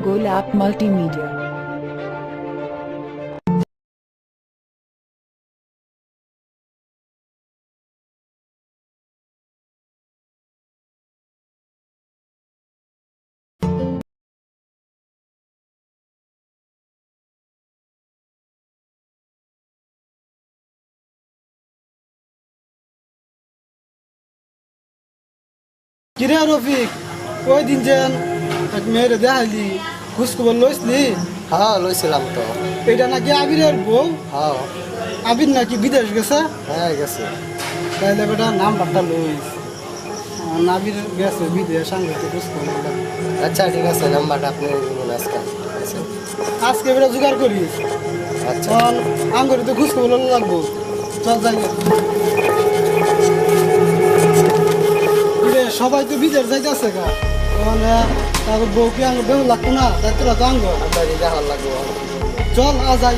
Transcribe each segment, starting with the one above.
Golap Multimedia. কিরে রফিক ওই দিন যেন এক মেয়েরে দেখাইলি খোঁজ খবর লইসলি হ্যাঁ লইছিলাম তো। এটা নাকি আবিরের বউ? হ্যাঁ। আবির নাকি বিদেশ গেছে? হ্যাঁ গেছে। তাইলে বেটা নাম্বারটা লইস। নাবির গেছে বিদেশ সাংঘাতে খোঁজ খবর আচ্ছা ঠিক আছে নাম্বারটা আপনি আজকে। আচ্ছা, আজকে বেটা জোগাড় করিস। আচ্ছা। আঙ্গুরি তো খোঁজ খবর লাগবো। চল যাই। সবাই তো বিদেশ যাইতেছে গা। মানে তারপর বউকে আঙ্গুর বেউ লাগতো না তাই তোরা তো লাগবো। চল আ যাই।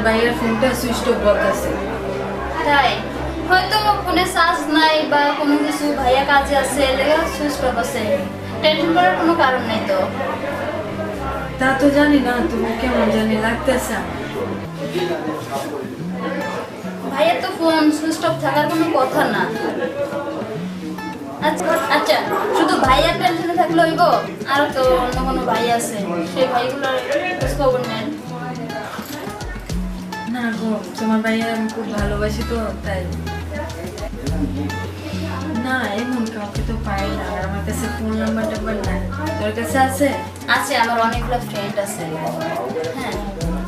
তোমার বাইরের ফোনটা সুইচ অফ বলতেছে তাই? হয়তো ফোনে চার্জ নাই বা কোনো কিছু ভাইয়া কাজে আছে সুইচ অফ আছে টেনশন করার কোনো কারণ নেই তো? তা তো জানি না তুমি কেমন জানি লাগতেছে। আমার। ভাইয়ের তো ফোন সুইচ অফ থাকার কোনো কথা না। আচ্ছা আচ্ছা শুধু ভাইয়ার টেনশনে থাকলে হইব? আর তো অন্য কোনো ভাই আছে সেই ভাইগুলোর খোঁজ খবর নেন। না গো তোমার ভাইয়া আমি খুব ভালোবাসি তো তাই। না এমন কাউকে তো পাই না আমার কাছে ফোন নাম্বার টাম্বার নাই। তোর কাছে আছে? আছে আমার অনেকগুলো ফ্রেন্ড আছে। হ্যাঁ।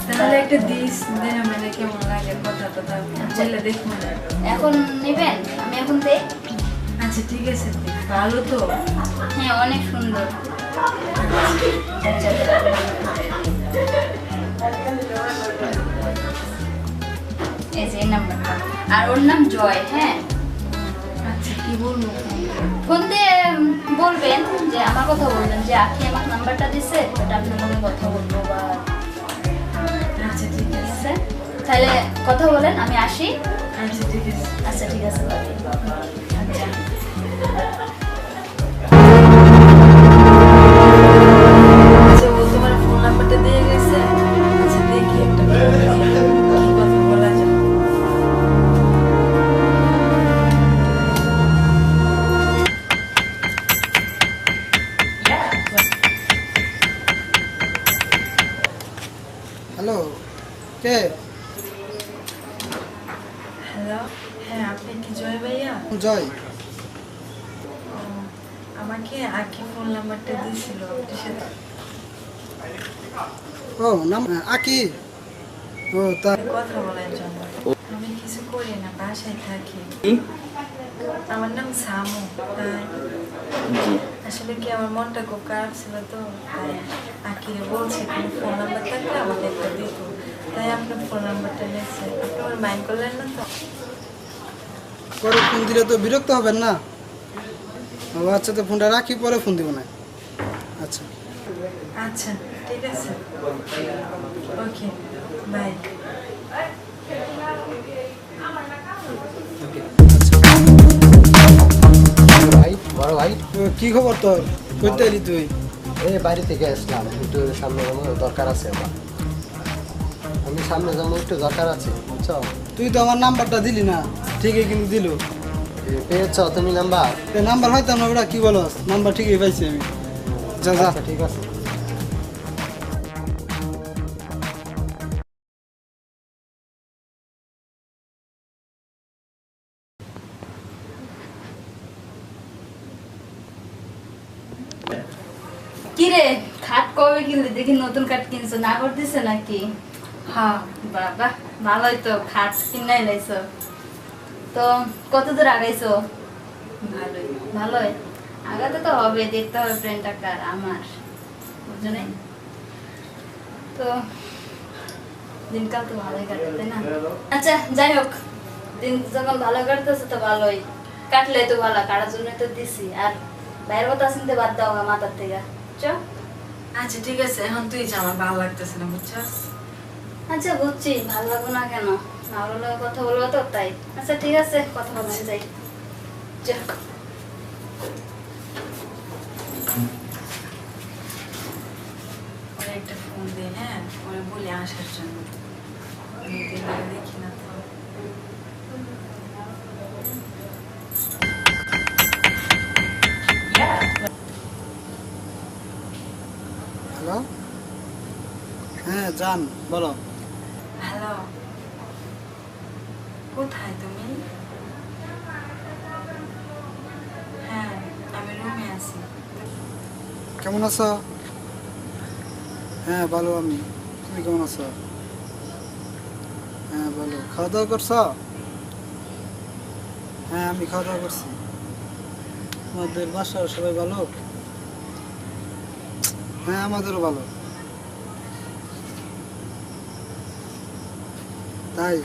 তাহলে একটা দিস দে মানে কেমন লাগে কথা কথা বললে দেখব না এখন নেবেন? আমি এখন দেখ আচ্ছা ঠিক আছে ভালো তো। হ্যাঁ অনেক সুন্দর। আর ওর নাম জয় হ্যাঁ। আচ্ছা কি বলব? ফোন দিয়ে বলবেন যে আমার কথা বলবেন যে আখি আমার নাম্বারটা দিছে ওটা আপনার মনে কথা বলব বা আচ্ছা ঠিক আছে। তাহলে কথা বলেন আমি আসি। আচ্ছা ঠিক আছে। আচ্ছা ঠিক আছে আচ্ছা। হ্যালো কে? হ্যালো হ্যাঁ আপনি কি জয় ভাইয়া? জয়। ও, আমাকে আকি ফোন নাম্বারটা দিয়েছিল আপনার সাথে। ও নাম আকি। ও তা কথা বলার জন্য আমি কিছু করি না বাসায় থাকি। আমার নাম সামু তাই। আসলে কি আমার মনটা খুব খারাপ ছিল তো তাই আকিরে বলছি কোনো ফোন নাম্বার থাকলে আমাকে একটা দিত তাই আপনার ফোন নাম্বারটা নিয়েছে। আপনি আমার মাইন্ড করলেন না তো? পরে ফোন দিলে তো বিরক্ত হবেন না? আচ্ছা তো ফোনটা রাখি পরে ফোন দিব না। আচ্ছা। আচ্ছা ঠিক আছে। ওকে বাই বড় ভাই। কি খবর তোর? করতে এলি তুই? এই বাড়ি থেকে আসলাম। একটু সামনে যাব দরকার আছে আমার আমি সামনে যাব একটু দরকার আছে বুঝছ? তুই তো আমার নাম্বারটা দিলি না। ঠিকই কিন্তু দিল। পেয়েছ তুমি নাম্বার? নাম্বার হয়তো আমরা ওটা কি বলো? নাম্বার ঠিকই পাইছি আমি। যা যা। আচ্ছা ঠিক আছে। কি রে খাট কবে কিনলি? দেখি নতুন খাট কিনছো না করতেছে নাকি? হ্যাঁ বাবা ভালোই তো খাট কিনাই লাইছো। তো কত দূর আগাইছো? ভালোই। ভালোই? আগাতে তো হবে দেখতে হবে ফ্রেন্ডটা কার আমার। বুঝছ নাই? তো দিনকাল তো ভালোই কাটে তাই না? আচ্ছা যাই হোক দিন যখন ভালো কাটতেছে তো ভালোই। কাটলে তো ভালো কাটার জন্য তো দিছি। আর বাইরের কথা শুনতে বাদ দাও মাথার থেকে। আচ্ছা ঠিক আছে এখন তুই যা আমার ভালো লাগতেছে না বুঝছস আচ্ছা বুঝছি ভালো লাগবে না কেন? ভালো লাগে কথা বলব তো তাই। আচ্ছা ঠিক আছে কথা বলতে যাই চ ওরা একটা ফোন দে হ্যাঁ? ওরা বলে আসার জন্য। দেখি। হ্যালো হ্যাঁ যান বলো। হ্যালো। কোথায় তুমি? হ্যাঁ আমি রুমে আছি। কেমন আছো? হ্যাঁ ভালো আমি। তুমি কেমন আছো? হ্যাঁ ভালো। খাওয়া দাওয়া করছ? হ্যাঁ আমি খাওয়া দাওয়া করছি। আমাদের বাসার সবাই ভালো? হ্যাঁ আমাদেরও ভালো। তাই?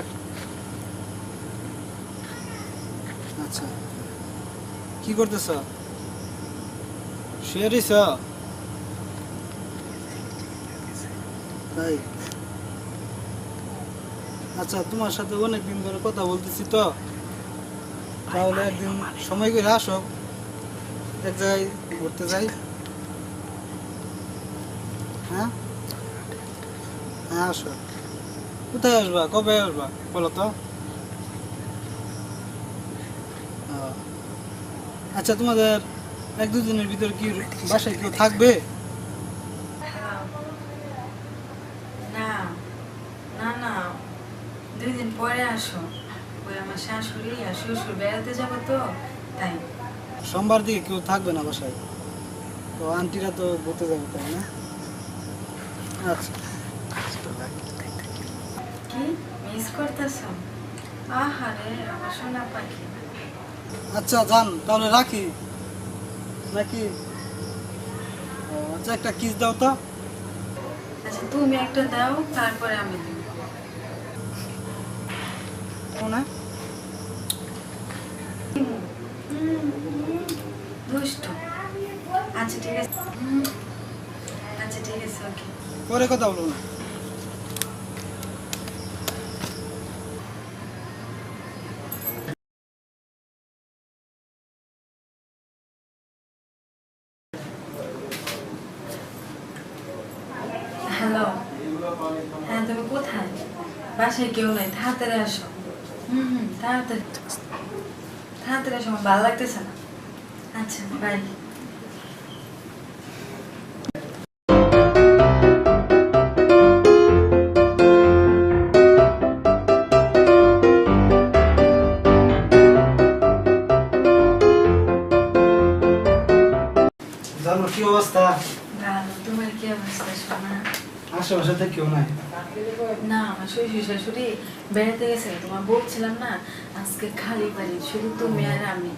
আচ্ছা। কি করতেছ? শুয়ে তাই? আচ্ছা তোমার সাথে অনেক দিন ধরে কথা বলতেছি তো। তাহলে একদিন সময় করে আসো। এক জায়গায় ঘুরতে যাই। হ্যাঁ? হ্যাঁ আসো। কোথায় আসবা? কবে আসবা? বলো তো। আচ্ছা তোমাদের এক দুদিনের ভিতরে কি বাসায় কেউ থাকবে? না না না। দুই দিন পরে আসো। ওই আমার শাশুড়ি আর শ্বশুর বেড়াতে যাব তো তাই। সোমবার দিকে কেউ থাকবে না বাসায়? তো আন্টিরা তো ঘুরতে যাবে তাই না? আচ্ছা কি? মিস করতেছ? আহারে আমার সোনা পাখি। আচ্ছা যান তাহলে রাখি। নাকি? ও, আচ্ছা একটা কিস দাও তো। আচ্ছা তুমি একটা দাও তারপরে আমি দিব। মনে দুষ্ট। আচ্ছা ঠিক আছে। আচ্ছা ঠিক আছে ওকে। পরে কথা বলব না। হ্যালো হ্যাঁ তুমি কোথায়? বাসায় কেউ নাই, তাড়াতাড়ি আসো। হুম হুম, তাড়াতাড়ি। তাড়াতাড়ি আসো, আমার ভালো লাগতেছে না। আচ্ছা বাই আশেপাশে থেকে কেউ নাই। না আমার শ্বশুর শাশুড়ি বেড়াতে গেছে তোমার বলছিলাম না আজকে খালি বাড়ি শুধু তুমি আর আমি।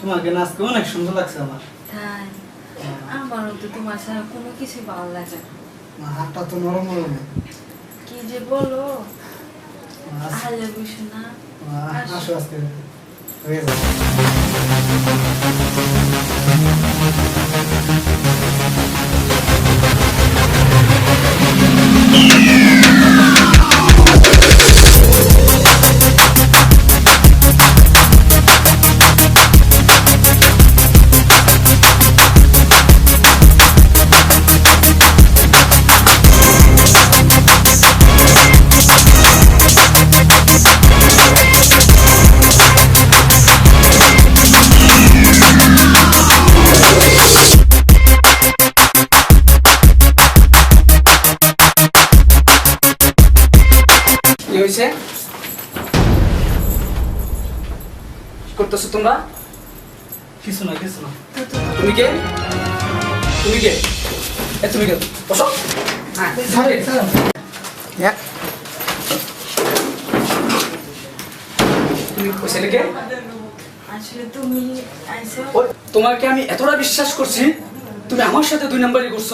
তোমাকে নাচতে অনেক সুন্দর লাগছে আমার। তাই? আমারও তো তোমার ছাড়া কোনো কিছু ভালো লাগে না। হাতটা তো নরম নরম। কি যে বলো? আলে বুঝো না। আসো আজকে হয়ে যাবে। Música করতেছো তোমরা? কিছু না কিছু না। তুমি কে? তুমি কে? এ তুমি কে? বসো। হ্যাঁ তুমি ছেলেকে? আসলে তুমি আইসো। ওই তোমাকে আমি এতটা বিশ্বাস করছি তুমি আমার সাথে দুই নাম্বারই করছ।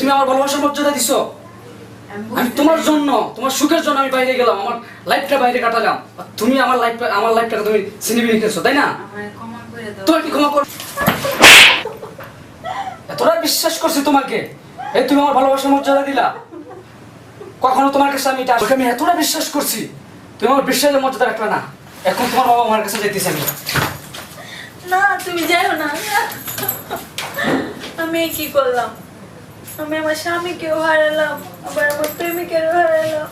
তুমি আমার ভালোবাসার মর্যাদা দিছো। আমি তোমার জন্য তোমার সুখের জন্য আমি বাইরে গেলাম আমার লাইফটা বাইরে কাটালাম। আর তুমি আমার লাইফ আমার লাইফটাকে তুমি সিনেমি খেয়েছো তাই না? তোমার কি ক্ষমা কর এতটা বিশ্বাস করছি তোমাকে। এই তুমি আমার ভালোবাসার মর্যাদা দিলা। কখনো তোমার কাছে আমি এটা আমি এতটা বিশ্বাস করছি তুমি আমার বিশ্বাসের মর্যাদা রাখলে না। এখন তোমার বাবা আমার কাছে যাইতেছে আমি। না তুমি যাও না। আমি কি করলাম? আমি আমার স্বামীকেও হারালাম আবার আমার প্রেমিকেরও হারালাম।